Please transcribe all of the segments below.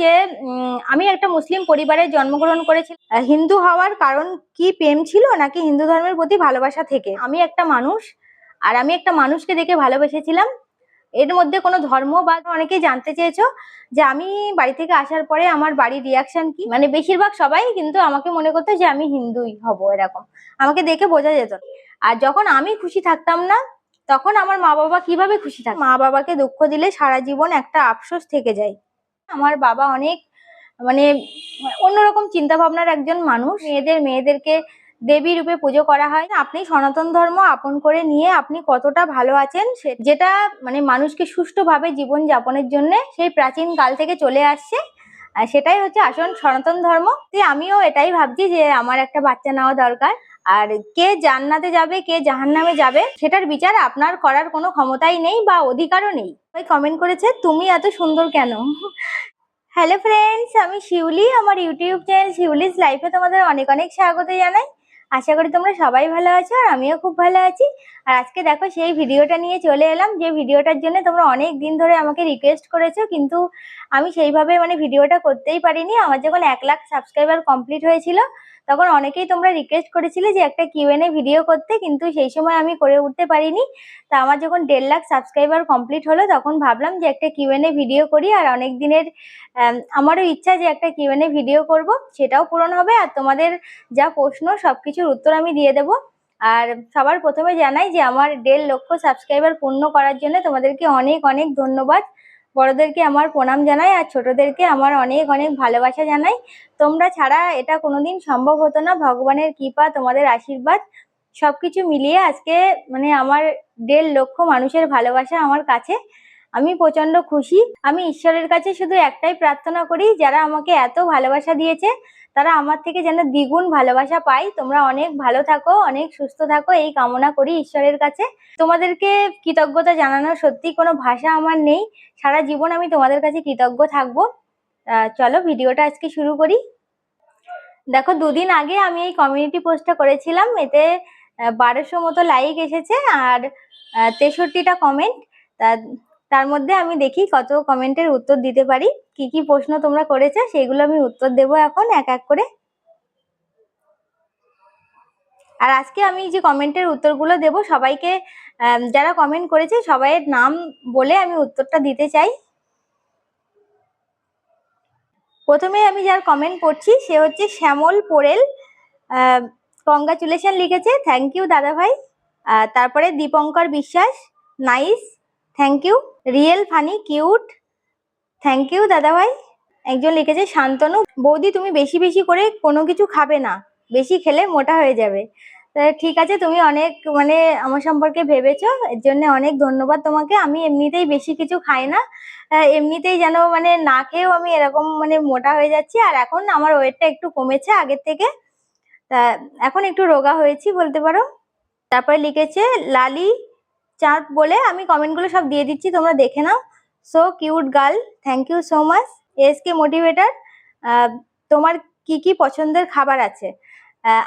যে আমি একটা মুসলিম পরিবারে জন্মগ্রহণ করেছি। হিন্দু হওয়ার কারণ কি প্রেম ছিল নাকি হিন্দু ধর্মের প্রতি ভালোবাসা থেকে? আমি একটা মানুষ আর আমি একটা মানুষকে দেখে ভালোবেসেছিলাম। এর মধ্যে কোনো ধর্ম বা অনেকেই জানতে চেয়েছো যে, আমি বাড়ি থেকে আসার পরে আমার বাড়ির রিয়াকশন কি? মানে বেশিরভাগ সবাই কিন্তু আমাকে মনে করতো যে, আমি হিন্দুই হব এরকম। আমাকে দেখে বোঝা যেত। আর যখন আমি খুশি থাকতাম না, তখন আমার মা বাবা কীভাবে খুশি থাকে মা বাবাকে দুঃখ দিলে সারা জীবন একটা আফসোস থেকে যায়। আমার বাবা অনেক মানে অন্যরকম চিন্তা ভাবনার একজন মানুষ। মেয়েদের, মেয়েদেরকে দেবী রূপে পুজো করা হয়। আপনি সনাতন ধর্ম আপন করে নিয়ে আপনি কতটা ভালো আছেন যেটা মানে মানুষকে সুষ্ঠুভাবে জীবন যাপনের জন্য সেই প্রাচীন কাল থেকে চলে আসছে। সেটাই হচ্ছে আসল সনাতন ধর্ম। আমিও এটাই ভাবছি যে আমার একটা বাচ্চা নেওয়া দরকার। আর কে জান্নাতে যাবে, কে জাহান্নামে যাবে, সেটার বিচার আপনার করার কোনো ক্ষমতাই নেই বা অধিকারও নেই। ওই কমেন্ট করেছে, তুমি এত সুন্দর কেন? হ্যালো ফ্রেন্ডস আমি শিউলি, আমার ইউটিউব চ্যানেল শিউলিস লাইফে তোমাদের অনেক অনেক স্বাগত জানাই। আশা করি তোমরা সবাই ভালো আছো আর আমিও খুব ভালো আছি। আর আজকে দেখো সেই ভিডিওটা নিয়ে চলে এলাম, যে ভিডিওটার জন্য তোমরা অনেক দিন ধরে আমাকে রিকোয়েস্ট করেছ, কিন্তু আমি সেইভাবে মানে ভিডিওটা করতেই পারিনি। আমার যখন এক লাখ সাবস্ক্রাইবার কমপ্লিট হয়েছিল তখন অনেকেই তোমরা রিকোয়েস্ট করেছিলে যে একটা কিউএনএ ভিডিও করতে, কিন্তু সেই সময় আমি করে উঠতে পারিনি। তা আমার যখন দেড় লাখ সাবস্ক্রাইবার কমপ্লিট হলো, তখন ভাবলাম যে একটা কিউএনএ ভিডিও করি আর অনেক দিনের আমারও ইচ্ছা যে একটা কিউএনএ ভিডিও করব। সেটাও পূরণ হবে আর তোমাদের যা প্রশ্ন সব কিছুর উত্তর আমি দিয়ে দেবো। আর সবার প্রথমে জানাই যে আমার দেড় লক্ষ সাবস্ক্রাইবার পূর্ণ করার জন্য তোমাদেরকে অনেক অনেক ধন্যবাদ। বড়দেরকে আমার প্রণাম জানাই আর ছোটদেরকে আমার অনেক অনেক ভালোবাসা জানাই। তোমরা ছাড়া এটা কোনোদিন সম্ভব হতো না। ভগবানের কৃপা, তোমাদের আশীর্বাদ সব কিছু মিলিয়ে আজকে মানে আমার দেড় লক্ষ মানুষের ভালোবাসা আমার কাছে। আমি প্রচণ্ড খুশি। আমি ঈশ্বরের কাছে শুধু একটাই প্রার্থনা করি, যারা আমাকে এত ভালোবাসা দিয়েছে তারা আমার থেকে যেন দ্বিগুণ ভালোবাসা পাই তোমরা অনেক ভালো থাকো, অনেক সুস্থ থাকো, এই কামনা করি ঈশ্বরের কাছে। তোমাদেরকে কৃতজ্ঞতা জানানোর সত্যি কোনো ভাষা আমার নেই। সারা জীবন আমি তোমাদের কাছে কৃতজ্ঞ থাকব। চলো ভিডিওটা আজকে শুরু করি। দেখো, দুদিন আগে আমি এই কমিউনিটি পোস্টটা করেছিলাম। এতে বারোশো মতো লাইক এসেছে আর তেষট্টিটা কমেন্ট তার মধ্যে আমি দেখি কত কমেন্টের উত্তর দিতে পারি। কি কি প্রশ্ন তোমরা করেছ সেগুলো আমি উত্তর দেবো এখন এক এক করে। আর আজকে আমি যে কমেন্টের উত্তরগুলো দেব সবাইকে যারা কমেন্ট করেছে সবাইয়ের নাম বলে আমি উত্তরটা দিতে চাই। প্রথমে আমি যার কমেন্ট পড়ছি সে হচ্ছে শ্যামল পোরেল কংগ্রাচুলেশন লিখেছে। থ্যাংক ইউ দাদা ভাই তারপরে Dipankar Biswas. Nice thank you real funny cute thank you দাদা ভাই একজন লিখেছে, শান্তনু, বৌদি, তুমি বেশি বেশি করে কোনো কিছু খাবে না। বেশি খেলে মোটা হয়ে যাবে। ঠিক আছে, তুমি অনেক মানে আমার সম্পর্কে ভেবেছো, এর জন্য অনেক ধন্যবাদ তোমাকে। আমি এমনিতেই বেশি কিছু খাই না। এমনিতেই যেন মানে না খেয়েও আমি এরকম মানে মোটা হয়ে যাচ্ছি। আর এখন আমার ওয়েটটা একটু কমেছে আগের থেকে। তা এখন একটু রোগা হয়েছি বলতে পারো। তারপরে লিখেছে, লালি চাঁদ বলে আমি কমেন্টগুলো সব দিয়ে দিচ্ছি, তোমরা দেখে নাও। So cute girl thank you so much S K motivator তোমার কি কি পছন্দের খাবার আছে?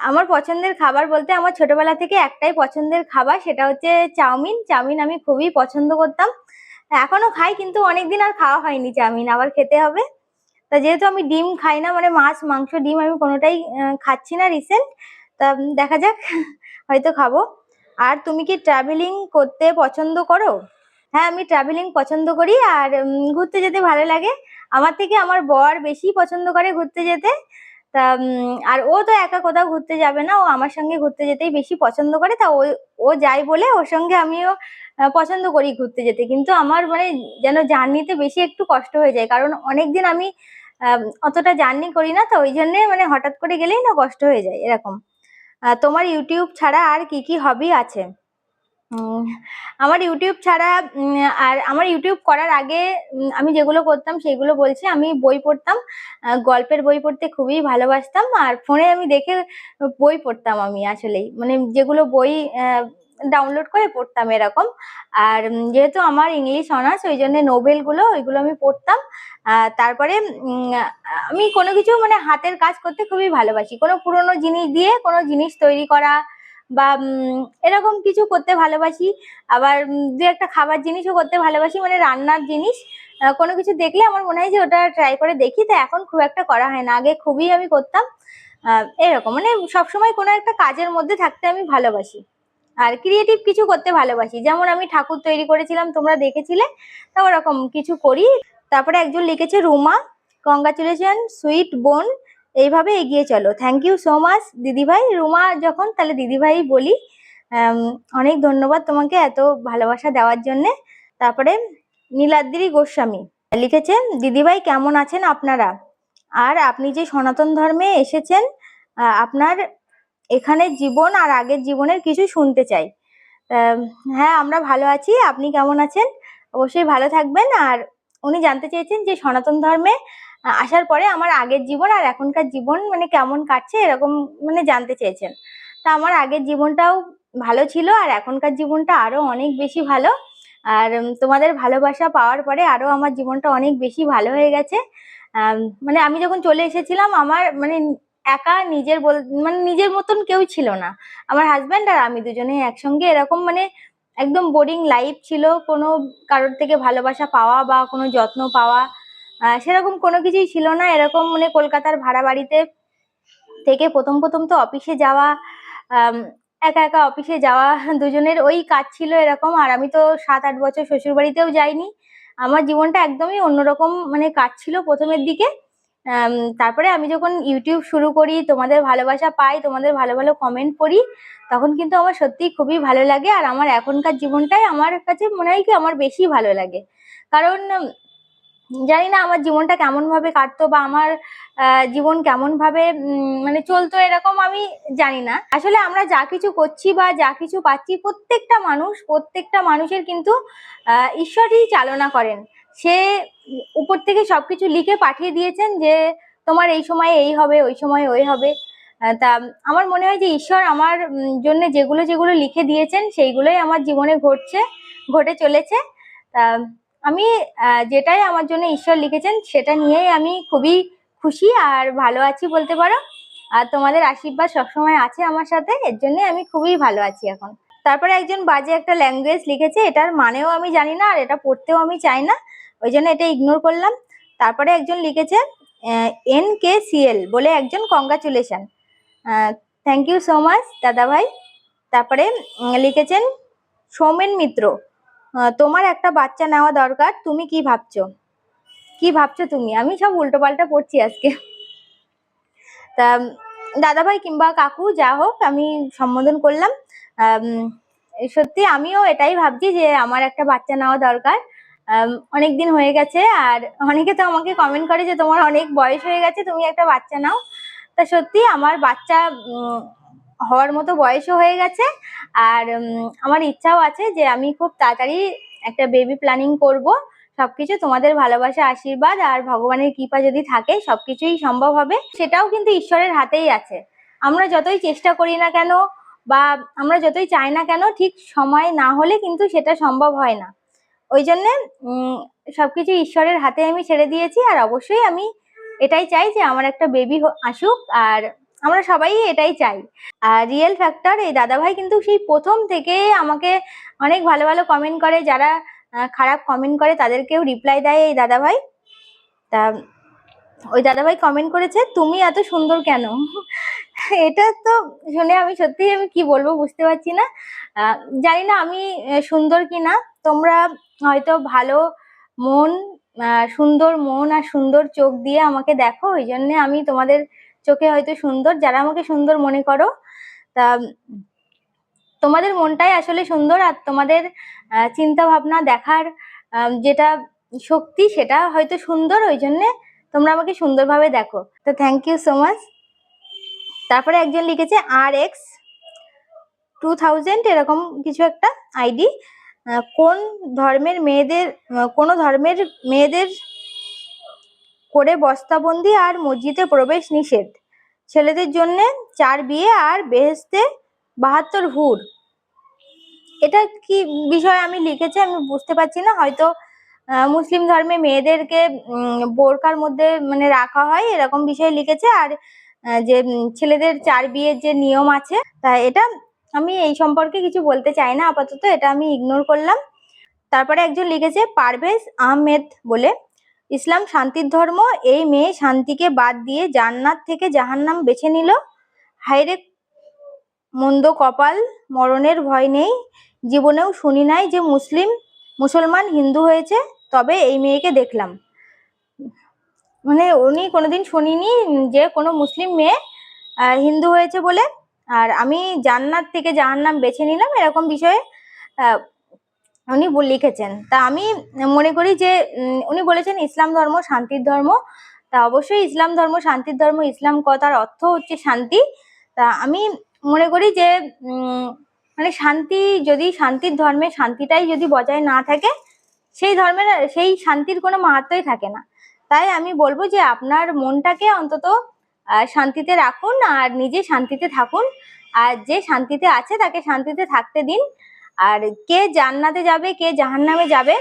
আমার পছন্দের খাবার বলতে আমার ছোটবেলা থেকে একটাই পছন্দের খাবার, সেটা হচ্ছে চাউমিন। চাউমিন আমি খুবই পছন্দ করতাম। এখনও খাই, কিন্তু অনেকদিন আর খাওয়া হয়নি চাউমিন, আবার খেতে হবে। তা যেহেতু আমি ডিম খাই না মানে মাছ, মাংস, ডিম আমি কোনোটাই খাচ্ছি না রিসেন্ট তা দেখা যাক, হয়তো খাব। আর তুমি কি ট্রাভেলিং করতে পছন্দ করো? হ্যাঁ আমি ট্রাভেলিং পছন্দ করি আর ঘুরতে যেতে ভালো লাগে। আমার থেকে আমার বর বেশি পছন্দ করে ঘুরতে যেতে। তা আর ও তো একা কোথাও ঘুরতে যাবে না। ও আমার সঙ্গে ঘুরতে যেতেই বেশি পছন্দ করে। তা ও ও যাই বলে, ওর সঙ্গে আমিও পছন্দ করি ঘুরতে যেতে। কিন্তু আমার মানে যেন জার্নিতে বেশি একটু কষ্ট হয়ে যায়। কারণ অনেকদিন আমি অতটা জার্নি করি না। তো ওই জন্যে মানে হঠাৎ করে গেলেই না কষ্ট হয়ে যায় এরকম। তোমার ইউটিউব ছাড়া আর কি কি হবি আছে? আমার ইউটিউব ছাড়া আর আমার ইউটিউব করার আগে আমি যেগুলো করতাম সেগুলো বলছি। আমি বই পড়তাম গল্পের বই পড়তে খুবই ভালোবাসতাম। আর ফোনে আমি দেখে বই পড়তাম আমি আসলেই। মানে যেগুলো বই ডাউনলোড করে পড়তাম এরকম। আর যেহেতু আমার ইংলিশ অনার্স ওই জন্য নোবেলগুলো ওইগুলো আমি পড়তাম। তারপরে আমি কোনো কিছু মানে হাতের কাজ করতে খুবই ভালোবাসি। কোনো পুরোনো জিনিস দিয়ে কোনো জিনিস তৈরি করা বা এরকম কিছু করতে ভালোবাসি। আবার দু একটা খাবার জিনিসও করতে ভালোবাসি মানে রান্নার জিনিস। কোনো কিছু দেখলে আমার মনে হয় যে ওটা ট্রাই করে দেখি, তো এখন খুব একটা করা হয় না। আগে খুবই আমি করতাম। এরকম মানে সবসময় কোনো একটা কাজের মধ্যে থাকতে আমি ভালোবাসি। আর ক্রিয়েটিভ কিছু করতে ভালোবাসি। যেমন আমি ঠাকুর তৈরি করেছিলাম, তোমরা দেখেছিলে? তা ওরকম কিছু করি। তারপরে একজন লিখেছে, রুমা কংগ্রাচুলেশন সুইট বোন এইভাবে এগিয়ে চলো। থ্যাংক ইউ সো মাচ দিদিভাই। রুমা যখন, তাহলে দিদিভাই বলি অনেক ধন্যবাদ তোমাকে এত ভালোবাসা দেওয়ার জন্যে। তারপরে নীলাদ্রি গোস্বামী লিখেছেন, দিদিভাই কেমন আছেন আপনারা? আর আপনি যে সনাতন ধর্মে এসেছেন আপনার এখানে জীবন আর আগের জীবনের কিছু শুনতে চাই। হ্যাঁ আমরা ভালো আছি। আপনি কেমন আছেন? অবশ্যই ভালো থাকবেন। আর উনি জানতে চেয়েছেন যে সনাতন ধর্মে আসার পরে আমার আগের জীবন আর এখনকার জীবন মানে কেমন কাটছে এরকম মানে জানতে চেয়েছেন। তা আমার আগের জীবনটাও ভালো ছিল আর এখনকার জীবনটা আরও অনেক বেশি ভালো। আর তোমাদের ভালোবাসা পাওয়ার পরে আরও আমার জীবনটা অনেক বেশি ভালো হয়ে গেছে। মানে আমি যখন চলে এসেছিলাম, আমার মানে একা নিজের বল মানে নিজের মতন কেউ ছিল না। আমার হাজব্যান্ড আর আমি দুজনে একসঙ্গে এরকম মানে একদম বোরিং লাইফ ছিল, কোনো কারোর থেকে ভালোবাসা পাওয়া বা কোনো যত্ন পাওয়া সেরকম কোনো কিছুই ছিল না। এরকম মানে কলকাতার ভাড়া বাড়িতে থেকে প্রথম প্রথম তো অফিসে যাওয়া একা একা অফিসে যাওয়া দুজনের ওই কাজ ছিল এরকম। আর আমি তো সাত আট বছর শ্বশুর বাড়িতেও যাইনি। আমার জীবনটা একদমই অন্যরকম মানে কাজ ছিল প্রথমের দিকে। তারপরে আমি যখন ইউটিউব শুরু করি, তোমাদের ভালোবাসা পাই, তোমাদের ভালো ভালো কমেন্ট করি তখন কিন্তু আমার সত্যিই খুবই ভালো লাগে। আর আমার এখনকার জীবনটাই আমার কাছে মনে হয় কি আমার বেশি ভালো লাগে। কারণ জানি না আমার জীবনটা কেমন ভাবে কাটতো বা আমার জীবন কেমন ভাবে মানে চলতো এরকম আমি জানি না। আসলে আমরা যা কিছু করছি বা যা কিছু পাচ্ছি প্রত্যেকটা মানুষ, প্রত্যেকটা মানুষের কিন্তু ঈশ্বরই চালনা করেন। সে উপর থেকে সবকিছু লিখে পাঠিয়ে দিয়েছেন যে তোমার এই সময় এই হবে, ওই সময় ওই হবে। তা আমার মনে হয় যে ঈশ্বর আমার জন্য যেগুলো যেগুলো লিখে দিয়েছেন সেইগুলোই আমার জীবনে ঘটছে, ঘটে চলেছে। তা আমি যেটাই আমার জন্য ঈশ্বর লিখেছেন সেটা নিয়েই আমি খুবই খুশি আর ভালো আছি বলতে পারো। আর তোমাদের আশীর্বাদ সবসময় আছে আমার সাথে, এর জন্য আমি খুবই ভালো আছি এখন। তারপরে একজন বাজে একটা ল্যাঙ্গুয়েজ লিখেছে, এটার মানেও আমি জানি না আর এটা পড়তেও আমি চাই না। ওই জন্য এটা ইগনোর করলাম। তারপরে একজন লিখেছে এন কে সিএল বলে একজন congratulation thank you so much দাদা ভাই তারপরে লিখেছেন, সৌমেন মিত্র তোমার একটা বাচ্চা নেওয়া দরকার, তুমি কি ভাবছ? কি ভাবছ তুমি? আমি সব উল্টো পাল্টা পড়ছি আজকে। তা দাদা ভাই কিংবা কাকু, যা হোক, আমি সম্বোধন করলাম। সত্যি আমিও এটাই ভাবছি যে আমার একটা বাচ্চা নেওয়া দরকার। অনেক দিন হয়ে গেছে আর অনেকে তো আমাকে কমেন্ট করে যে তোমার অনেক বয়স হয়ে গেছে, তুমি একটা বাচ্চা নাও। তা সত্যি আমার বাচ্চা হওয়ার মতো বয়সও হয়ে গেছে আর আমার ইচ্ছাও আছে যে আমি খুব তাড়াতাড়ি একটা বেবি প্ল্যানিং করব। সবকিছু তোমাদের ভালোবাসা, আশীর্বাদ আর ভগবানের কৃপা যদি থাকে, সবকিছুই সম্ভব হবে। সেটাও কিন্তু ঈশ্বরের হাতেই আছে। আমরা যতই চেষ্টা করি না কেন বা আমরা যতই চাই না কেন, ঠিক সময় না হলে কিন্তু সেটা সম্ভব হয় না। ওই জন্যে সব সবকিছু ঈশ্বরের হাতে আমি ছেড়ে দিয়েছি আর অবশ্যই আমি এটাই চাই যে আমার একটা বেবি আসুক আর আমরা সবাই এটাই চাই। আর রিয়েল ফ্যাক্টর এই দাদাভাই কিন্তু সেই প্রথম থেকে আমাকে অনেক ভালো ভালো কমেন্ট করে, যারা খারাপ কমেন্ট করে তাদেরকেও রিপ্লাই দেয় এই দাদাভাই। তা ওই দাদাভাই কমেন্ট করেছে, তুমি এত সুন্দর কেন? এটা তো শুনে আমি সত্যি আমি কি বলব বুঝতে পারছি না। জানি না আমি সুন্দর কি না তোমরা হয়তো ভালো মন সুন্দর মন আর সুন্দর চোখ দিয়ে আমাকে দেখো। ওই জন্য আমি তোমাদের চোখে হয়তো সুন্দর, যারা আমাকে সুন্দর মনে করো, তা তোমাদের মনটাই আসলে সুন্দর আর তোমাদের চিন্তা ভাবনা দেখার যেটা শক্তি, সেটা হয়তো সুন্দর। ওই জন্যে তোমরা আমাকে সুন্দরভাবে দেখো। তো থ্যাংক ইউ সো মাচ তারপরে একজন লিখেছে আর এক্স টু থাউজেন্ড এরকম কিছু একটা আইডি কোন ধর্মের মেয়েদের কোন ধর্মের মেয়েদের করে বস্তাবন্দি আর মসজিদে প্রবেশ নিষেধ? ছেলেদের জন্য চার বিয়ে আর বেহেস্তে বাহাত্তর হুর। এটা কি বিষয় আমি লিখেছি আমি বুঝতে পারছি না, হয়তো মুসলিম ধর্মে মেয়েদেরকে বোরকার মধ্যে মানে রাখা হয়, এরকম বিষয় লিখেছে। আর যে ছেলেদের চার বিয়ের যে নিয়ম আছে, তা এটা আমি এই সম্পর্কে কিছু বলতে চাই না, আপাতত এটা আমি ইগনোর করলাম। তারপরে একজন লিখেছে, পারভেজ আহমেদ বলে, ইসলাম শান্তির ধর্ম, এই মেয়ে শান্তিকে বাদ দিয়ে জান্নাত থেকে জাহান্নাম বেছে নিল। হাইরে মন্দ কপাল, মরণের ভয় নেই। জীবনেও শুনি নাই যে মুসলিম মুসলমান হিন্দু হয়েছে, তবে এই মেয়েকে দেখলাম। মানে উনি কোনোদিন শুনিনি যে কোনো মুসলিম মেয়ে হিন্দু হয়েছে বলে। আর আমি জান্নাত থেকে জাহান্নাম বেছে নিলাম এরকম বিষয়ে উনি লিখেছেন। তা আমি মনে করি যে উনি বলেছেন ইসলাম ধর্ম শান্তির ধর্ম। তা অবশ্যই ইসলাম ধর্ম শান্তির ধর্ম, ইসলাম কথার অর্থ হচ্ছে শান্তি। তা আমি মনে করি যে মানে শান্তি যদি শান্তির ধর্মে শান্তিটাই যদি বজায় না থাকে, সেই ধর্মের, সেই শান্তির কোনো মাহাত্মই থাকে না। তাই আমি বলব যে আপনার মনটাকে অন্তত শান্তিতে রাখুন আর নিজে শান্তিতে থাকুন। আর যে শান্তিতে আছে তাকে শান্তিতে থাকতে দিন। আর কে জান্নাতে যাবে, কে জাহান্নামে যাবে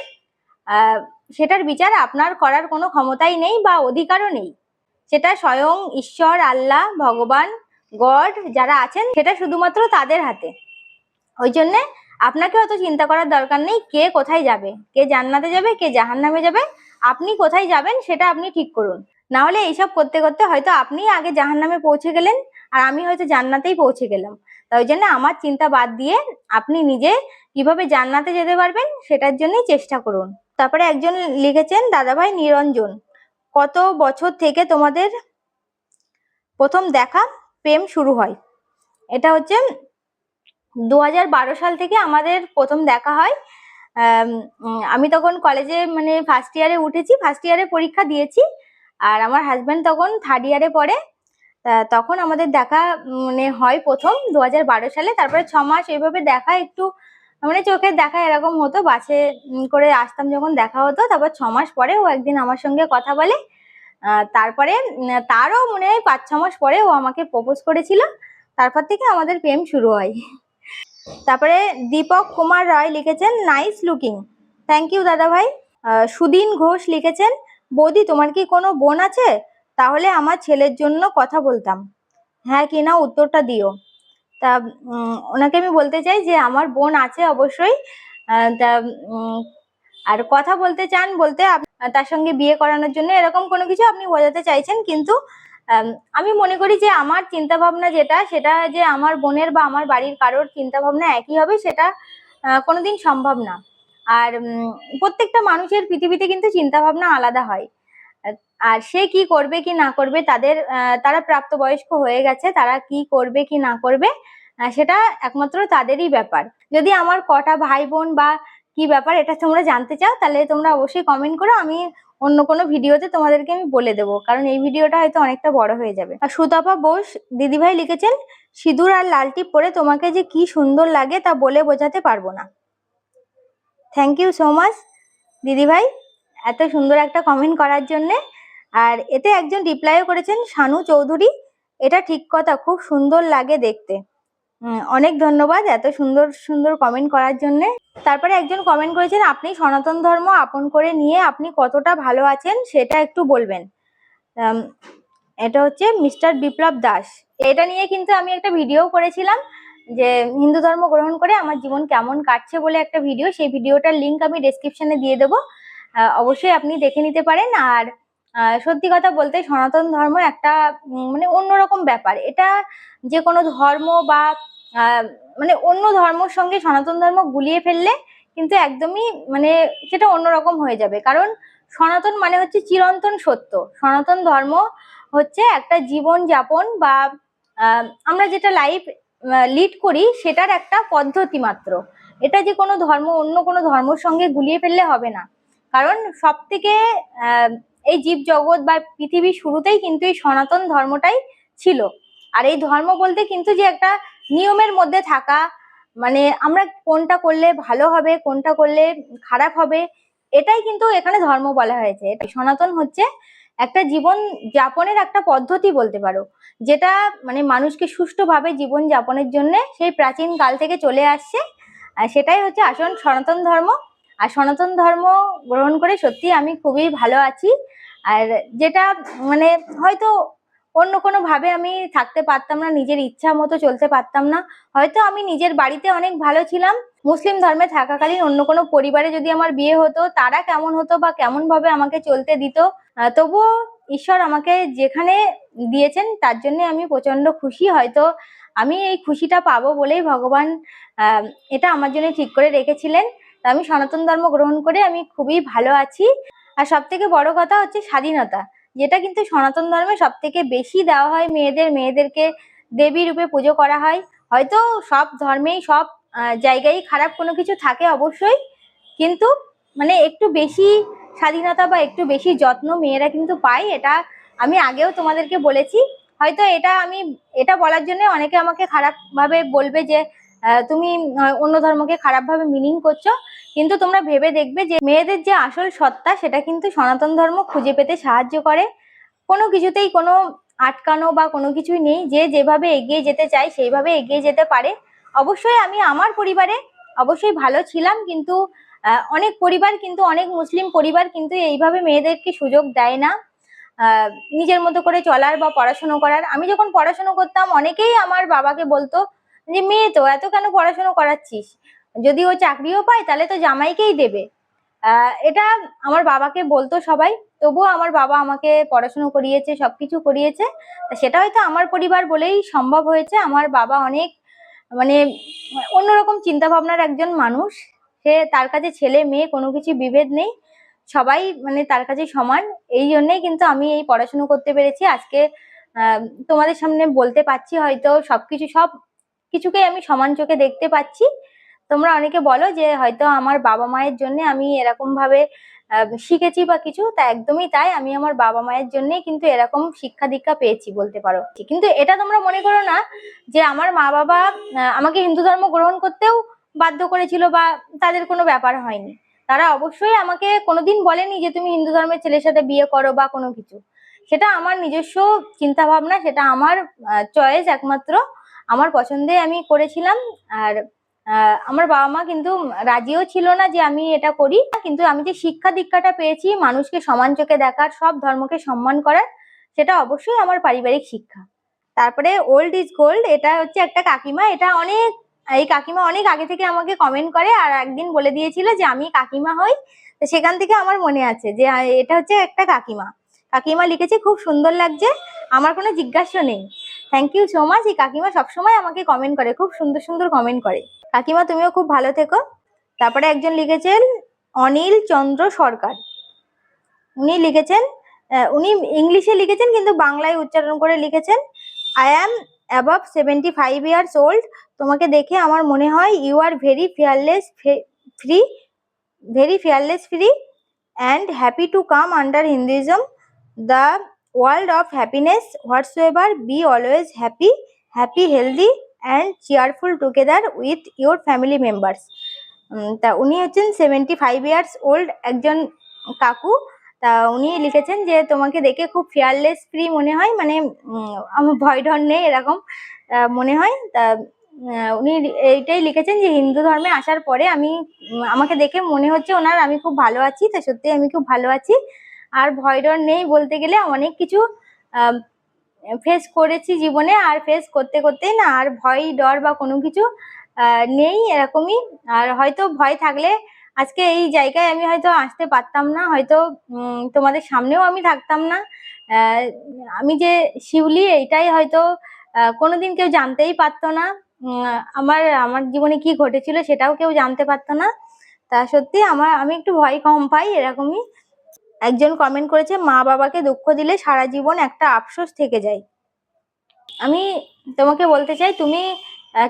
সেটার বিচার আপনার করার কোনো ক্ষমতাই নেই বা অধিকারও নেই। সেটা স্বয়ং ঈশ্বর, আল্লাহ, ভগবান, গড যারা আছেন, সেটা শুধুমাত্র তাদের হাতে। ওই জন্যে আপনাকে অত চিন্তা করার দরকার নেই কে কোথায় যাবে, কে জান্নাতে যাবে, কে জাহান্নামে যাবে, আপনি কোথায় যাবেন সেটা আপনি ঠিক করুন। না হলে এইসব করতে করতে হয়তো আপনি আগে জাহান্নামে পৌঁছে গেলেন আর আমি হয়তো জান্নাতেই পৌঁছে গেলাম। তাই জন্য আমার চিন্তা বাদ দিয়ে আপনি নিজে কীভাবে জান্নাতে যেতে পারবেন সেটার জন্যই চেষ্টা করুন। তারপরে একজন লিখেছেন, দাদাভাই নিরঞ্জন, কত বছর থেকে তোমাদের প্রথম দেখা, প্রেম শুরু হয়? এটা হচ্ছে দু সাল থেকে আমাদের প্রথম দেখা হয়। আমি তখন কলেজে মানে ফার্স্ট ইয়ারে উঠেছি ফার্স্ট ইয়ারে পরীক্ষা দিয়েছি। আর আমার হাজব্যান্ড তখন থার্ড ইয়ারে পড়ে। তখন আমাদের দেখা মানে হয় প্রথম দু সালে। তারপরে ছ মাস এইভাবে দেখা একটু মানে চোখের দেখা এরকম হতো, বাসে করে আসতাম যখন দেখা হতো। তারপর ছ মাস পরে ও একদিন আমার সঙ্গে কথা বলে। তারপরে তারও মনে হয় পাঁচ ছ মাস পরে ও আমাকে প্রপোজ করেছিল। তারপর থেকে আমাদের প্রেম শুরু হয়। তারপরে দীপক কুমার রায় লিখেছেন নাইস লুকিং। থ্যাংক ইউ দাদা ভাই সুদিন ঘোষ লিখেছেন, বৌদি, তোমার কি কোনো বোন আছে? তাহলে আমার ছেলের জন্য কথা বলতাম। হ্যাঁ কি না, উত্তরটা দিও। তা ওনাকে আমি বলতে চাই যে, আমার বোন আছে অবশ্যই। তা আর কথা বলতে চান বলতে তার সঙ্গে বিয়ে করানোর জন্য এরকম কোনো কিছু আপনি বোঝাতে চাইছেন, কিন্তু আম, মনে করি যে আমার চিন্তা ভাবনা যেটা সেটা যে আমার বোনের বা আমার বাড়ির কারোর চিন্তা ভাবনা একই হবে সেটা কোনোদিন সম্ভব না। আর প্রত্যেকটা মানুষের পৃথিবীতে কিন্তু চিন্তা ভাবনা আলাদা হয়। আর সে কি করবে কি না করবে তাদের তারা প্রাপ্তবয়স্ক হয়ে গেছে তারা কি করবে কি না করবে সেটা একমাত্র তাদেরই ব্যাপার। যদি আমার কটা ভাই বোন বা কি ব্যাপার এটা তোমরা জানতে চাও তাহলে তোমরা অবশ্যই কমেন্ট করো। আমি অন্য কোনো ভিডিওতে তোমাদেরকে আমি বলে দেবো, কারণ এই ভিডিওটা হয়তো অনেকটা বড় হয়ে যাবে। আর সুতাপা বোস দিদিভাই লিখেছেন, সিঁদুর আর লালটি পরে তোমাকে যে কি সুন্দর লাগে তা বলে বোঝাতে পারব না। থ্যাংক ইউ সো মাচ দিদিভাই, এত সুন্দর একটা কমেন্ট করার জন্যে। আর এতে একজন রিপ্লাইও করেছেন, শানু চৌধুরী, এটা ঠিক কথা, খুব সুন্দর লাগে দেখতে। অনেক ধন্যবাদ এত সুন্দর সুন্দর কমেন্ট করার জন্যে। তারপরে একজন কমেন্ট করেছেন, আপনি সনাতন ধর্ম আপন করে নিয়ে আপনি কতটা ভালো আছেন সেটা একটু বলবেন। এটা হচ্ছে মিস্টার বিপ্লব দাস। এটা নিয়ে কিন্তু আমি একটা ভিডিও করেছিলাম, যে হিন্দু ধর্ম গ্রহণ করে আমার জীবন কেমন কাটছে বলে একটা ভিডিও সেই ভিডিওটার লিংক আমি ডেসক্রিপশনে দিয়ে দেবো। অবশ্যই আপনি দেখে নিতে পারেন। আর সত্যি কথা বলতে সনাতন ধর্ম একটা মানে অন্যরকম ব্যাপার। এটা যে কোনো ধর্ম বা মানে অন্য ধর্মের সঙ্গে সনাতন ধর্ম গুলিয়ে ফেললে কিন্তু একদমই মানে সেটা অন্যরকম হয়ে যাবে। কারণ সনাতন মানে হচ্ছে চিরন্তন সত্য। সনাতন ধর্ম হচ্ছে একটা জীবন যাপন বা আমরা যেটা লাইফ লিড করি সেটার একটা পদ্ধতি মাত্র। এটা যে কোনো ধর্ম, অন্য কোনো ধর্মের সঙ্গে গুলিয়ে ফেললে হবে না। কারণ সব থেকে এই জীব জগৎ বা পৃথিবীর শুরুতেই কিন্তু এই সনাতন ধর্মটাই ছিল। আর এই ধর্ম বলতে কিন্তু যে একটা নিয়মের মধ্যে থাকা মানে আমরা কোনটা করলে ভালো হবে, কোনটা করলে খারাপ হবে, এটাই কিন্তু এখানে ধর্ম বলা হয়েছে। সনাতন হচ্ছে একটা জীবন যাপনের একটা পদ্ধতি বলতে পারো, যেটা মানে মানুষকে সুষ্ঠুভাবে জীবন যাপনের জন্য সেই প্রাচীন কাল থেকে চলে আসছে। আর সেটাই হচ্ছে আসল সনাতন ধর্ম। আর সনাতন ধর্ম গ্রহণ করে সত্যি আমি খুবই ভালো আছি। আর যেটা মানে হয়তো অন্য কোনো ভাবে আমি থাকতে পারতাম না, নিজের ইচ্ছা মতো চলতে পারতাম না। হয়তো আমি নিজের বাড়িতে অনেক ভালো ছিলাম, মুসলিম ধর্মে থাকাকালীন অন্য কোনো পরিবারে যদি আমার বিয়ে হতো, তারা কেমন হতো বা কেমন ভাবে আমাকে চলতে দিত তবুও ঈশ্বর আমাকে যেখানে দিয়েছেন, তার জন্য আমি প্রচণ্ড খুশি। হয়তো আমি এই খুশিটা পাবো বলেই ভগবান এটা আমার জন্য ঠিক করে রেখেছিলেন। আমি সনাতন ধর্ম গ্রহণ করে আমি খুবই ভালো আছি। আর সব থেকে বড় কথা হচ্ছে স্বাধীনতা। যেটা কিন্তু সনাতন ধর্মে সব থেকে বেশি দেওয়া হয় মেয়েদের, মেয়েদেরকে দেবী রূপে পুজো করা হয়। হয়তো সব ধর্মেই, সব জায়গায় খারাপ কোনো কিছু থাকে অবশ্যই, কিন্তু মানে একটু বেশি স্বাধীনতা বা একটু বেশি যত্ন মেয়েরা কিন্তু পায়, এটা আমি আগেও তোমাদেরকে বলেছি। হয়তো এটা আমি, এটা বলার জন্য অনেকে আমাকে খারাপ ভাবে বলবে যে তুমি অন্য ধর্মকে খারাপ ভাবে মিনিং করছ কিন্তু তোমরা ভেবে দেখবে যে মেয়েদের যে আসল সত্তা, সেটা কিন্তু সনাতন ধর্ম খুঁজে পেতে সাহায্য করে। কোনো কিছুতেই কোনো আটকানো বা কোনো কিছুই নেই। যে যেভাবে এগিয়ে যেতে চায়, সেইভাবে এগিয়ে যেতে পারে। অবশ্যই আমি আমার পরিবারে অবশ্যই ভালো ছিলাম, কিন্তু অনেক পরিবার কিন্তু, অনেক মুসলিম পরিবার কিন্তু এইভাবে মেয়েদেরকে সুযোগ দেয় না। নিজের মতো করে চলার বা পড়াশুনো করার। আমি যখন পড়াশুনো করতাম, অনেকেই আমার বাবাকে বলতো যে, মেয়ে তো, এত কেন পড়াশুনো করাচ্ছিস? যদি ও চাকরিও পায়, তাহলে তো জামাইকেই দেবে। এটা আমার বাবাকে বলতো সবাই, তবুও আমার বাবা আমাকে পড়াশুনো করিয়েছে, সবকিছু করিয়েছে। সেটা হয়তো আমার পরিবার বলেই সম্ভব হয়েছে। আমার বাবা অনেক মানে অন্যরকম চিন্তা ভাবনার একজন মানুষ। সে তার কাছে ছেলে, মেয়ে, কোনো কিছু বিভেদ নেই। সবাই মানে তার কাছে সমান। এই জন্যই কিন্তু আমি এই পড়াশুনো করতে পেরেছি। আজকে তোমাদের সামনে বলতে পারছি হয়তো সবকিছু, সব কিছুকে আমি সমান চোখে দেখতে পাচ্ছি। তোমরা অনেকে বলো যে হয়তো আমার বাবা মায়ের জন্য আমি এরকম ভাবে শিখেছি বা কিছু, তা একদমই তাই। আমি আমার বাবা মায়ের জন্যই কিন্তু এরকম শিক্ষা দীক্ষা পেয়েছি বলতে পারো। কিন্তু এটা তোমরা মনে করো না যে আমার মা বাবা আমাকে হিন্দু ধর্ম গ্রহণ করতেও বাধ্য করেছিল বা তাদের কোনো ব্যাপার হয়নি। তারা অবশ্যই আমাকে কোনোদিন বলেনি যে তুমি হিন্দু ধর্মের ছেলের সাথে বিয়ে করো বা কোনো কিছু। সেটা আমার নিজস্ব চিন্তা ভাবনা সেটা আমার চয়েস একমাত্র। আমার পছন্দে আমি করেছিলাম। আর আমার বাবা মা কিন্তু রাজিও ছিল না যে আমি এটা করি। কিন্তু আমি যে শিক্ষা দীক্ষাটা পেয়েছি, মানুষকে সমান চোখে দেখার, সব ধর্মকে সম্মান করার, সেটা অবশ্যই আমার পারিবারিক শিক্ষা। তারপরে ওল্ড ইজ গোল্ড এটা হচ্ছে একটা কাকিমা, এটা অনেক, এই কাকিমা অনেক আগে থেকে আমাকে কমেন্ট করে আর একদিন বলে দিয়েছিল যে আমি কাকিমা হই। তো সেখান থেকে আমার মনে আছে যে এটা হচ্ছে একটা কাকিমা। কাকিমা লিখেছে, খুব সুন্দর লাগছে, আমার কোনো জিজ্ঞাসা নেই। থ্যাংক ইউ সো মাচ এই কাকিমা সবসময় আমাকে কমেন্ট করে, খুব সুন্দর সুন্দর কমেন্ট করে। কাকিমা, তুমিও খুব ভালো থেকো। তারপরে একজন লিখেছেন অনিল চন্দ্র সরকার। উনি লিখেছেন উনি ইংলিশে লিখেছেন কিন্তু বাংলায় উচ্চারণ করে লিখেছেন I am above seventy five years old তোমাকে দেখে আমার মনে হয় you are very fearless free very fearless free and happy to come under Hinduism the world of happiness what's ever be always happy happy healthy and cheerful together with your family members তা উনি হচ্ছেন seventy five years old একজন কাকু। তা উনি লিখেছেন যে, তোমাকে দেখে খুব ফিয়ারলেস ফ্রি মনে হয়। মানে আমার ভয় ডর নেই, এরকম মনে হয়। তা উনি এইটাই লিখেছেন যে, হিন্দু ধর্মে আসার পরে আমি আমাকে দেখে মনে হচ্ছে ওনার আমি খুব ভালো আছি। তা সত্যি আমি খুব ভালো আছি। আর ভয় ডর নেই বলতে গেলে অনেক কিছু ফেস করেছি জীবনে, আর ফেস করতে করতেই না আর ভয় ডর বা কোনো কিছু নেই এরকমই। আর হয়তো ভয় থাকলে আজকে এই জায়গায় আমি হয়তো আসতে পারতাম না, হয়তো তোমাদের সামনেও আমি থাকতাম না। আমি যে শিউলি, এইটাই হয়তো কোনোদিন কেউ জানতেই পারতো না। আমার আমার জীবনে কি ঘটেছিল সেটাও কেউ জানতে পারতো না। তা সত্যি আমার, আমি একটু ভয় কম পাই এরকমই। একজন কমেন্ট করেছে, মা বাবাকে দুঃখ দিলে সারা জীবন একটা আফসোস থেকে যায়। আমি তোমাকে বলতে চাই, তুমি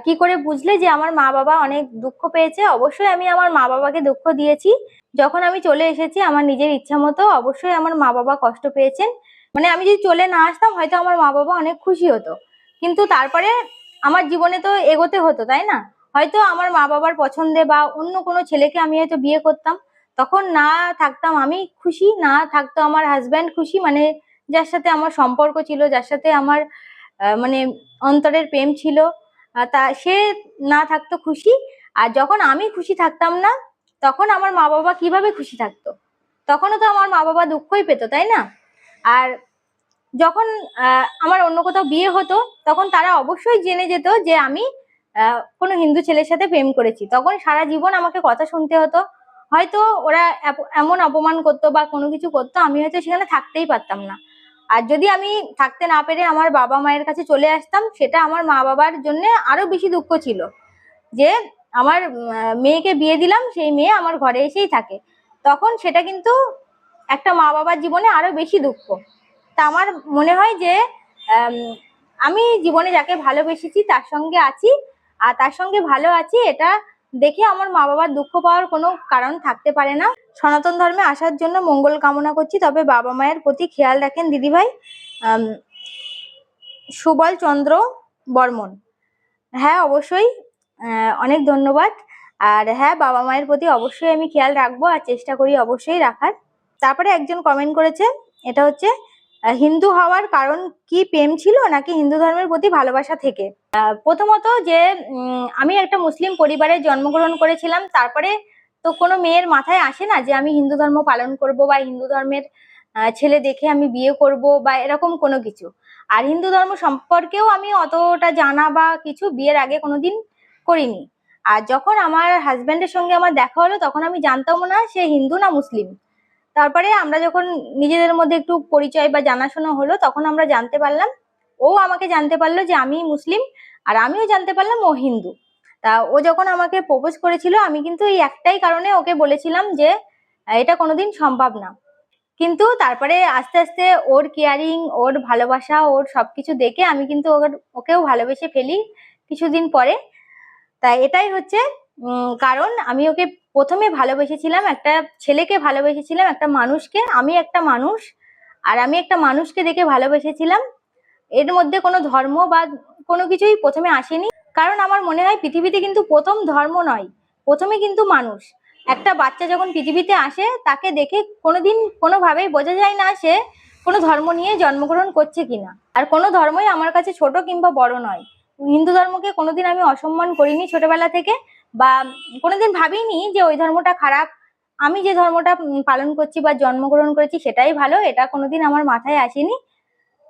কি করে বুঝলে যে আমার মা বাবা অনেক দুঃখ পেয়েছে? অবশ্যই আমি আমার মা বাবাকে দুঃখ দিয়েছি। যখন আমি চলে এসেছি, আমার নিজের ইচ্ছা মতো অবশ্যই আমার মা বাবা কষ্ট পেয়েছেন। মানে আমি যদি চলে না আসতাম, হয়তো আমার মা বাবা অনেক খুশি হতো। কিন্তু তারপরে আমার জীবনে তো এগোতে হতো, তাই না? হয়তো আমার মা বাবার পছন্দে বা অন্য কোনো ছেলেকে আমি হয়তো বিয়ে করতাম। তখন না থাকতাম আমি খুশি, না থাকতো আমার হাজব্যান্ড খুশি মানে যার সাথে আমার সম্পর্ক ছিল, যার সাথে আমার মানে অন্তরের প্রেম ছিল তা সে না থাকতো খুশি। আর যখন আমি খুশি থাকতাম না, তখন আমার মা বাবা কীভাবে খুশি থাকতো? তখনও তো আমার মা বাবা দুঃখই পেতো, তাই না? আর যখন আমার অন্য কোথাও বিয়ে হতো, তখন তারা অবশ্যই জেনে যেত যে আমি কোনো হিন্দু ছেলের সাথে প্রেম করেছি। তখন সারা জীবন আমাকে কথা শুনতে হতো হয়তো ওরা এমন অপমান করতো বা কোনো কিছু করতো, আমি হয়তো সেখানে থাকতেই পারতাম না। আর যদি আমি থাকতে না পেরে আমার বাবা মায়ের কাছে চলে আসতাম, সেটা আমার মা বাবার জন্য আরও বেশি দুঃখ ছিল। যে আমার মেয়েকে বিয়ে দিলাম, সেই মেয়ে আমার ঘরে এসেই থাকে। তখন সেটা কিন্তু একটা মা বাবার জীবনে আরও বেশি দুঃখ। তা আমার মনে হয় যে আমি জীবনে যাকে ভালোবেসেছি তার সঙ্গে আছি, আর তার সঙ্গে ভালো আছি এটা দেখে আমার মা বাবার দুঃখ পাওয়ার কোনো কারণ থাকতে পারে না। সনাতন ধর্মে আসার জন্য মঙ্গল কামনা করছি, তবে বাবা মায়ের প্রতি খেয়াল রাখেন দিদিভাই। সুবল চন্দ্র বর্মন। হ্যাঁ অবশ্যই অনেক ধন্যবাদ। আর হ্যাঁ বাবা মায়ের প্রতি অবশ্যই আমি খেয়াল রাখব আর চেষ্টা করি অবশ্যই রাখার। তারপরে একজন কমেন্ট করেছে, এটা হচ্ছে হিন্দু হওয়ার কারণ কি প্রেম ছিল নাকি হিন্দু ধর্মের প্রতি ভালোবাসা থেকে? প্রথমত যে আমি একটা মুসলিম পরিবারে জন্মগ্রহণ করেছিলাম, তারপরে তো কোনো মেয়ের মাথায় আসে না যে আমি হিন্দু ধর্ম পালন করব বা হিন্দু ধর্মের ছেলে দেখে আমি বিয়ে করব বা এরকম কোনো কিছু। আর হিন্দু ধর্ম সম্পর্কেও আমি অতটা জানা বা কিছু বিয়ের আগে কোনোদিন করিনি। আর যখন আমার হাজব্যান্ডের সঙ্গে আমার দেখা হলো, তখন আমি জানতামও না সে হিন্দু না মুসলিম। তারপরে আমরা যখন নিজেদের মধ্যে একটু পরিচয় বা জানাশোনা হলো, তখন আমরা জানতে পারলাম, ও আমাকে জানতে পারল যে আমি মুসলিম আর আমিও জানতে পারলাম ও হিন্দু। তা ও যখন আমাকে প্রপোজ করেছিল, আমি কিন্তু এই একটাই কারণে ওকে বলেছিলাম যে, এটা কোনোদিন সম্ভব না। কিন্তু তারপরে আস্তে আস্তে ওর কেয়ারিং ওর ভালোবাসা, ওর সবকিছু দেখে আমি কিন্তু ওকে- ওকেও ভালোবেসে ফেলি কিছুদিন পরে। তা এটাই হচ্ছে কারণ আমি ওকে প্রথমে ভালোবেসেছিলাম একটা ছেলেকে ভালোবেসেছিলাম, একটা মানুষকে। আমি একটা মানুষ, আর আমি একটা মানুষকে দেখে ভালোবেসেছিলাম। এর মধ্যে কোনো ধর্ম বা কোনো কিছুই প্রথমে আসেনি। কারণ আমার মনে হয় পৃথিবীতে কিন্তু প্রথম ধর্ম নয়, প্রথমে কিন্তু মানুষ। একটা বাচ্চা যখন পৃথিবীতে আসে, তাকে দেখে কোনোদিন কোনোভাবেই বোঝা যায় না সে কোনো ধর্ম নিয়ে জন্মগ্রহণ করছে কিনা। আর কোনো ধর্মই আমার কাছে ছোট কিংবা বড় নয়। হিন্দু ধর্মকে কোনোদিন আমি অসম্মান করিনি ছোটবেলা থেকে। বা কোনোদিন ভাবিনি যে ওই ধর্মটা খারাপ। আমি যে ধর্মটা পালন করছি বা জন্মগ্রহণ করেছি সেটাই ভালো, এটা কোনোদিন আমার মাথায় আসেনি।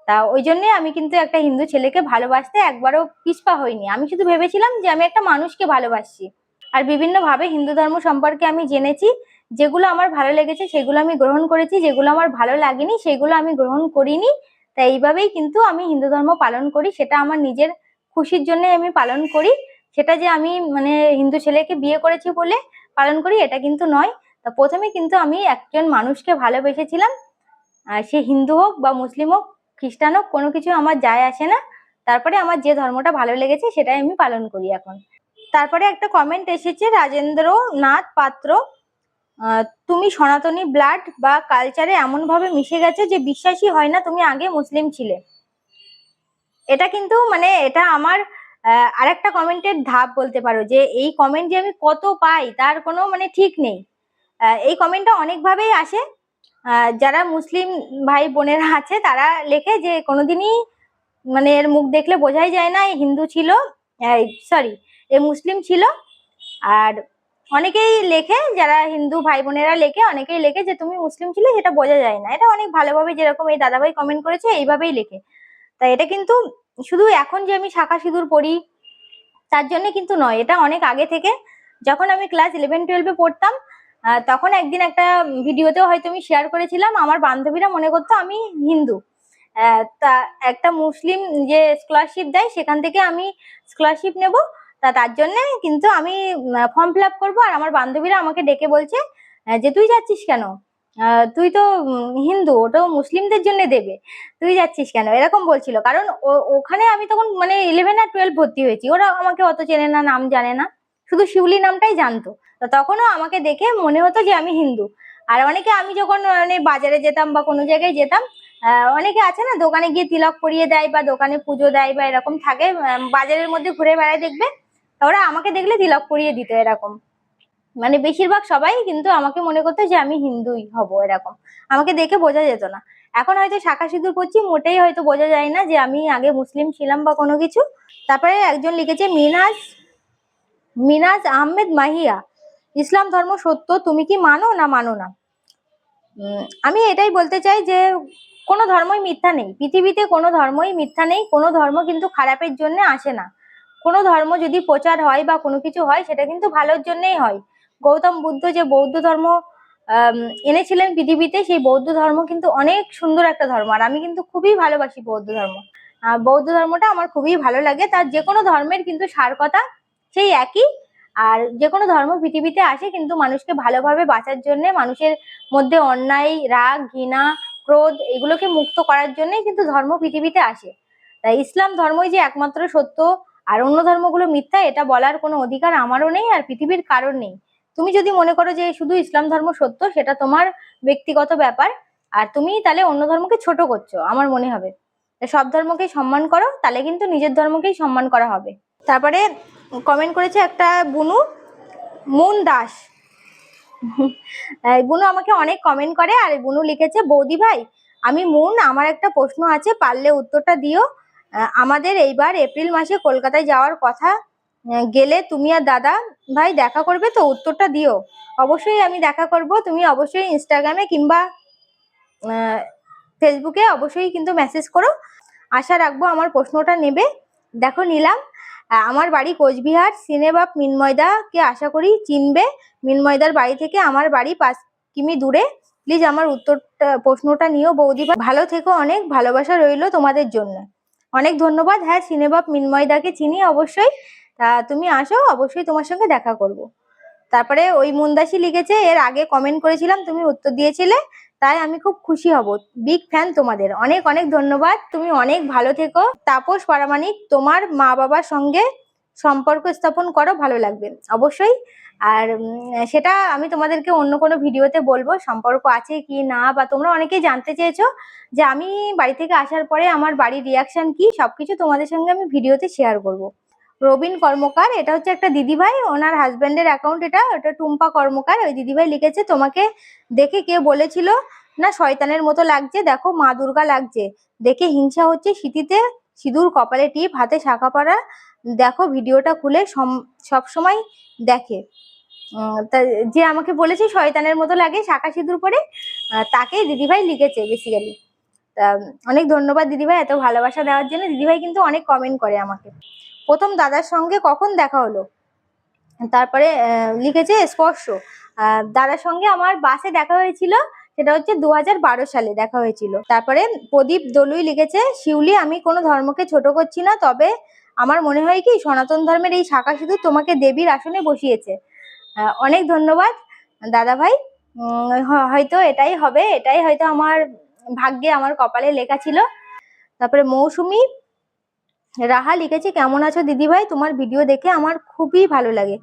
তা ওই জন্যে আমি কিন্তু একটা হিন্দু ছেলেকে ভালোবাসতে একবারও পিছপা হইনি। আমি শুধু ভেবেছিলাম যে আমি একটা মানুষকে ভালোবাসছি। আর বিভিন্নভাবে হিন্দু ধর্ম সম্পর্কে আমি জেনেছি, যেগুলো আমার ভালো লেগেছে সেগুলো আমি গ্রহণ করেছি, যেগুলো আমার ভালো লাগেনি সেগুলো আমি গ্রহণ করিনি। তাই এইভাবেই কিন্তু আমি হিন্দু ধর্ম পালন করি, সেটা আমার নিজের খুশির জন্য আমি পালন করি। সেটা যে আমি মানে হিন্দু ছেলেকে বিয়ে করেছি বলে পালন করি, এটা কিন্তু নয়। তা প্রথমে কিন্তু আমি একজন মানুষকে ভালোবেসেছিলাম। সে হিন্দু হোক বা মুসলিম হোক, খ্রিস্টান হোক, কোনো কিছু আমার যায় আসে না। তারপরে আমার যে ধর্মটা ভালো লেগেছে সেটাই আমি পালন করি এখন। তারপরে একটা কমেন্ট এসেছে রাজেন্দ্র নাথ পাত্র তুমি সনাতনী ব্লাড বা কালচারে এমন ভাবে মিশে গেছে যে বিশ্বাসই হয় না তুমি আগে মুসলিম ছিলে। এটা কিন্তু মানে এটা আমার আহ, আরেকটা কমেন্টের ধাপ বলতে পারো যে এই কমেন্ট যে আমি কত পাই তার কোনো মানে ঠিক নেই। এই কমেন্টটা অনেকভাবেই আসে। যারা মুসলিম ভাই বোনেরা আছে তারা লেখে যে কোনোদিনই মানে এর মুখ দেখলে বোঝাই যায় না এই হিন্দু ছিল সরি এ মুসলিম ছিল। আর অনেকেই লেখে যারা হিন্দু ভাই বোনেরা লেখে অনেকেই লেখে যে তুমি মুসলিম ছিলে সেটা বোঝা যায় না। এটা অনেক ভালোভাবে যেরকম এই দাদাভাই কমেন্ট করেছে এইভাবেই লেখে। তা এটা কিন্তু শুধু এখন যে আমি শাখা সিঁদুর পড়ি, তার জন্য কিন্তু নয়। এটা অনেক আগে থেকে। যখন আমি ক্লাস ইলেভেন টুয়েলভে পড়তাম তখন একদিন একটা ভিডিওতেও হয়তো আমি শেয়ার করেছিলাম, আমার বান্ধবীরা মনে করতো আমি হিন্দু। তা একটা মুসলিম যে স্কলারশিপ দেয়, সেখান থেকে আমি স্কলারশিপ নেব। তা তার জন্য কিন্তু আমি ফর্ম ফিল আপ করব। আর আমার বান্ধবীরা আমাকে ডেকে বলছে যে তুই যাচ্ছিস কেন? তুই তো হিন্দু, ওটাও মুসলিমদের জন্য দেবে। তুই যাচ্ছিস কেন? এরকম বলছিল। কারণ ওখানে আমি তখন মানে ইলেভেন আর টুয়েলভ ভর্তি হয়েছি। ওরা আমাকে অত চেনে না, নাম জানে না। শুধু শিউলি নামটাই জানতো। তো তখনও আমাকে দেখে মনে হতো যে আমি হিন্দু। আর অনেকে আমি যখন মানে বাজারে যেতাম বা কোনো জায়গায় যেতাম অনেকে আছে না, দোকানে গিয়ে তিলক পরিয়ে দেয় বা দোকানে পুজো দেয় বা এরকম থাকে বাজারের মধ্যে ঘুরে বেড়ায় দেখবে। ওরা আমাকে দেখলে তিলক পরিয়ে দিত এরকম। মানে বেশিরভাগ সবাই কিন্তু আমাকে মনে করতো যে আমি হিন্দুই হব এরকম। আমাকে দেখে বোঝা যেত না। এখন হয়তো শাখা সিঁদুর পড়ছি, মোটেই হয়তো বোঝা যায় না যে আমি আগে মুসলিম ছিলাম বা কোনো কিছু। তারপরে একজন লিখেছে মিনাজ মিনাজ আহমেদ মাহিয়া, ইসলাম ধর্ম সত্য, তুমি কি মানো না মানো না? আমি এটাই বলতে চাই যে কোনো ধর্মই মিথ্যা নেই। পৃথিবীতে কোনো ধর্মই মিথ্যা নেই, কোনো ধর্ম কিন্তু খারাপের জন্য আসে না। কোনো ধর্ম যদি প্রচার হয় বা কোনো কিছু হয়, সেটা কিন্তু ভালোর জন্যেই হয়। গৌতম বুদ্ধ যে বৌদ্ধ ধর্ম এনেছিলেন পৃথিবীতে, সেই বৌদ্ধ ধর্ম কিন্তু অনেক সুন্দর একটা ধর্ম। আর আমি কিন্তু খুবই ভালোবাসি বৌদ্ধ ধর্ম। বৌদ্ধ ধর্মটা আমার খুবই ভালো লাগে। তার যে কোনো ধর্মের কিন্তু সার কথা সেই একই। আর যে কোনো ধর্ম পৃথিবীতে আসে কিন্তু মানুষকে ভালোভাবে বাঁচার জন্য, মানুষের মধ্যে অন্যায়, রাগ, ঘৃণা, ক্রোধ এগুলোকে মুক্ত করার জন্যই কিন্তু ধর্ম পৃথিবীতে আসে। তাই ইসলাম ধর্মই যে একমাত্র সত্য, আর অন্য ধর্মগুলো মিথ্যা, এটা বলার কোনো অধিকার আমারও নেই, আর পৃথিবীর কারণ নেই। তুমি যদি মনে করো যে শুধু ইসলাম ধর্ম সত্য, সেটা তোমার ব্যক্তিগত ব্যাপার, আর তুমি তাহলে অন্য ধর্মকে ছোট করছ, আমার মনে হবে। সব ধর্মকেই সম্মান করো, তাহলে কিন্তু নিজের ধর্মকেই সম্মান করা হবে। তারপরে কমেন্ট করেছে একটা বুনু, মুন দাস। বুনু আমাকে অনেক কমেন্ট করে, আর বুনু লিখেছে, বৌদি ভাই, আমি মুন, আমার একটা প্রশ্ন আছে, পারলে উত্তরটা দিও। আমাদের এইবার এপ্রিল মাসে কলকাতায় যাওয়ার কথা গেলে তুমি আর দাদা ভাই দেখা করবে তো, উত্তরটা দিও। অবশ্যই আমি দেখা করব। তুমি অবশ্যই ইনস্টাগ্রামে কিংবা ফেসবুকে অবশ্যই কিন্তু মেসেজ করো। আশা রাখব আমার প্রশ্নটা নেবে। দেখো, নিলাম। আমার বাড়ি কোচবিহার সিনেবাপ মিনময়দাকে আশা করি চিনবে। মিনময়দার বাড়ি থেকে আমার বাড়ি পাঁচ কিমি দূরে। প্লিজ আমার উত্তরটা, প্রশ্নটা নিও। বৌদি ভালো থেকো অনেক। ভালোবাসা রইল তোমাদের জন্য। অনেক ধন্যবাদ। হ্যাঁ সিনেবাপ মিনময়দাকে চিনি অবশ্যই। তা তুমি আসো, অবশ্যই তোমার সঙ্গে দেখা করব। তারপরে ওই মুন্দাসি লিখেছে, এর আগে কমেন্ট করেছিলাম, তুমি উত্তর দিয়েছিলে, তাই আমি খুব খুশি হব। বিগ ফ্যান তোমাদের। অনেক অনেক ধন্যবাদ। তুমি অনেক ভালো থেকো। তাপস পারামানিক তোমার মা বাবার সঙ্গে সম্পর্ক স্থাপন করো, ভালো লাগবে। অবশ্যই। আর সেটা আমি তোমাদেরকে অন্য কোনো ভিডিওতে বলব, সম্পর্ক আছে কি না, বা তোমরা অনেকেই জানতে চেয়েছো যে আমি বাড়ি থেকে আসার পরে আমার বাড়ির রিয়াকশন কি, সবকিছু তোমাদের সঙ্গে আমি ভিডিওতে শেয়ার করব। রবিন কর্মকার, এটা হচ্ছে একটা দিদিভাই, ওনার হাজবেন্ডের অ্যাকাউন্ট এটা, ওটা টুম্পা কর্মকার, ওই দিদিভাই লিখেছে, তোমাকে দেখে কে বলেছিল, না, শয়তানের মতো লাগছে, দেখো মা দুর্গা লাগছে। দেখে হিংসা হচ্ছে শীতিতে সিঁদুর কপালে টিপ, হাতে শাখা পরা, দেখো ভিডিওটা খুলে সব সময় দেখে। তা যে আমাকে বলেছে শয়তানের মতো লাগে শাখা সিঁদুর পরে তাকেই দিদিভাই লিখেছে বেসিক্যালি তা, অনেক ধন্যবাদ দিদিভাই এত ভালোবাসা দেওয়ার জন্য। দিদিভাই কিন্তু অনেক কমেন্ট করে আমাকে। প্রথম দাদার সঙ্গে কখন দেখা হলো? তারপরে লিখেছে স্পর্শ। দাদার সঙ্গে আমার বাসে দেখা হয়েছিল, সেটা হচ্ছে দু সালে দেখা হয়েছিল। তারপরে প্রদীপ দলুই লিখেছে, শিউলি, আমি কোনো ধর্মকে ছোট করছি না, তবে আমার মনে হয় কি, সনাতন ধর্মের এই শাখা সিঁদুর তোমাকে দেবীর আসনে বসিয়েছে। অনেক ধন্যবাদ, দাদা ভাই। হয়তো এটাই হবে, এটাই হয়তো আমার ভাগ্যে, আমার কপালে লেখা ছিল। তারপরে মৌসুমি রাহা লিখেছে, কেমন আছো দিদি ভাই তোমার ভিডিও দেখে আমার খুবই ভালো লাগে।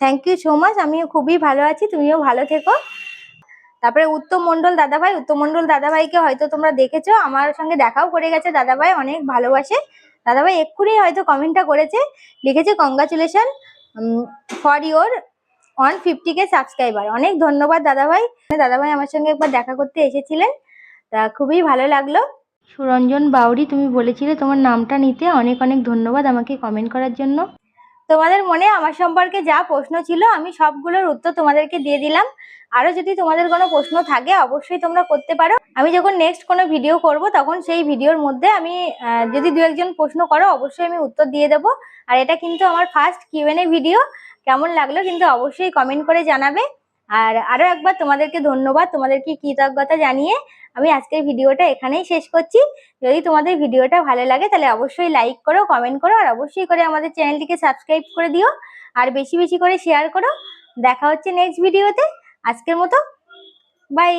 থ্যাংক ইউ সো মাচ আমিও খুবই ভালো আছি, তুমিও ভালো থেকো। তারপরে উত্তম মন্ডল দাদাভাই, উত্তম মন্ডল দাদাভাইকে হয়তো তোমরা দেখেছ, আমার সঙ্গে দেখাও করে গেছে, দাদাভাই অনেক ভালোবাসে। দাদাভাই এক্ষুনি হয়তো কমেন্টটা করেছে, লিখেছে congratulation for your one fifty K subscriber অনেক ধন্যবাদ দাদাভাই। দাদাভাই আমার সঙ্গে একবার দেখা করতে এসেছিলেন, তা খুবই ভালো লাগল। সুরঞ্জন বাউরি, তুমি বলেছিলে তোমার নামটা নিতে। অনেক অনেক ধন্যবাদ আমাকে কমেন্ট করার জন্য। তোমাদের মনে আমার সম্পর্কে যা প্রশ্ন ছিল, আমি সবগুলোর উত্তর তোমাদেরকে দিয়ে দিলাম। আরও যদি তোমাদের কোনো প্রশ্ন থাকে, অবশ্যই তোমরা করতে পারো। আমি যখন নেক্সট কোনো ভিডিও করব, তখন সেই ভিডিওর মধ্যে আমি যদি দু একজন প্রশ্ন করো, অবশ্যই আমি উত্তর দিয়ে দেবো। আর এটা কিন্তু আমার ফার্স্ট কিউএনএ ভিডিও কেমন লাগল কিন্তু অবশ্যই কমেন্ট করে জানাবে। আর আরও একবার তোমাদেরকে ধন্যবাদ, তোমাদেরকে কৃতজ্ঞতা জানিয়ে আমি আজকের ভিডিওটা এখানেই শেষ করছি। যদি তোমাদের ভিডিওটা ভালো লাগে তাহলে অবশ্যই লাইক করো কমেন্ট করো, আর অবশ্যই করে আমাদের চ্যানেলটিকে সাবস্ক্রাইব করে দিও। আর বেশি বেশি করে শেয়ার করো। দেখা হচ্ছে নেক্সট ভিডিওতে আজকের মতো বাই